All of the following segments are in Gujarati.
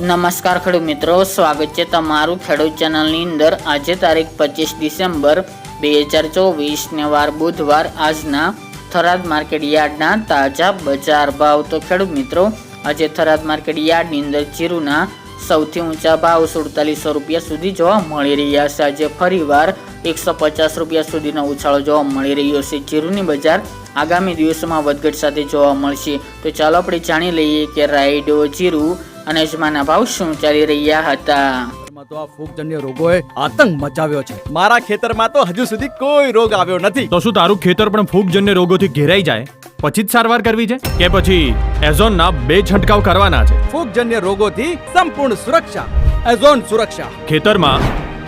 નમસ્કાર ખેડૂત મિત્રો, સ્વાગત છે તમારું ખેડૂત ચેનલની અંદર. આજે તારીખ પચીસ ડિસેમ્બર બે હજાર ચોવીસને વાર બુધવાર આજના થરાદ માર્કેટ યાર્ડના તાજા બજાર ભાવ. તો ખેડૂત મિત્રો, આજે થરાદ માર્કેટ યાર્ડની અંદર જીરુના સૌથી ઊંચા ભાવ સુડતાલીસો રૂપિયા સુધી જોવા મળી રહ્યા છે. આજે ફરીવાર એકસો પચાસ રૂપિયા સુધીનો ઉછાળો જોવા મળી રહ્યો છે. જીરુની બજાર આગામી દિવસોમાં વધઘટ સાથે જોવા મળશે. તો ચાલો આપણે જાણી લઈએ કે રાઈડો જીરું અને અજમાના ભાવ શું ચાલી રહ્યા હતા? તો આ ફૂગજન્ય રોગોએ આતંક મચાવ્યો છે. મારા ખેતરમાં તો હજુ સુધી કોઈ રોગ આવ્યો નથી. તો શું તારું ખેતર પણ ફૂગજન્ય રોગોથી ઘેરાઈ જાય? પછી જ સારવાર કરવી છે? કે પછી એઝોનના બે છંટકાવ કરવાના છે? ફૂગજન્ય રોગોથી સંપૂર્ણ સુરક્ષા. એઝોન સુરક્ષા. ખેતરમાં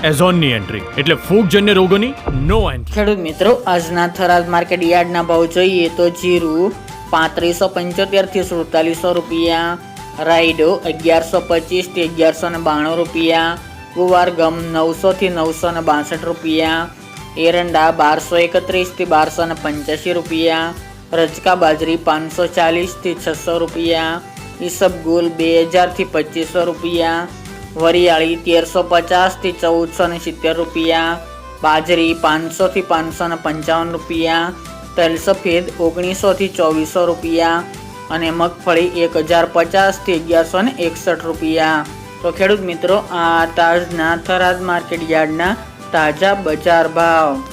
એઝોનની એન્ટ્રી. એટલે ફૂગજન્ય રોગોની નો એન્ટ્રી. ખેડૂત મિત્રો આજના થરાદ માર્કેટ યાર્ડના ભાવ જોઈએ તો જીરું પાંત્રીસો પંચોતેરથી સુડતાલીસો રૂપિયા રાયડો અગિયારસો પચીસથી અગિયારસો ને બાણું રૂપિયા કુવાર ગમ નવસો ને બાસઠ રૂપિયા, એરંડા બારસો એકત્રીસથી બારસો ને પંચ્યાસી રૂપિયા, રજકા બાજરી પાંચસો ચાલીસથી છસો રૂપિયા ઈસબગુલ બે હજારથી પચીસો રૂપિયા, વરિયાળી તેરસો પચાસથી ચૌદસો ને સિત્તેર રૂપિયા, બાજરી પાંચસો થી પાંચસો ને પંચાવન રૂપિયા તલ સફેદ ઓગણીસો થી ચોવીસો રૂપિયા અને મગફળી એક હજાર પચાસથી અગિયારસો ને એકસઠ રૂપિયા. તો ખેડૂત મિત્રો, આ તાજના થરાદ માર્કેટ યાર્ડના તાજા બજાર ભાવ.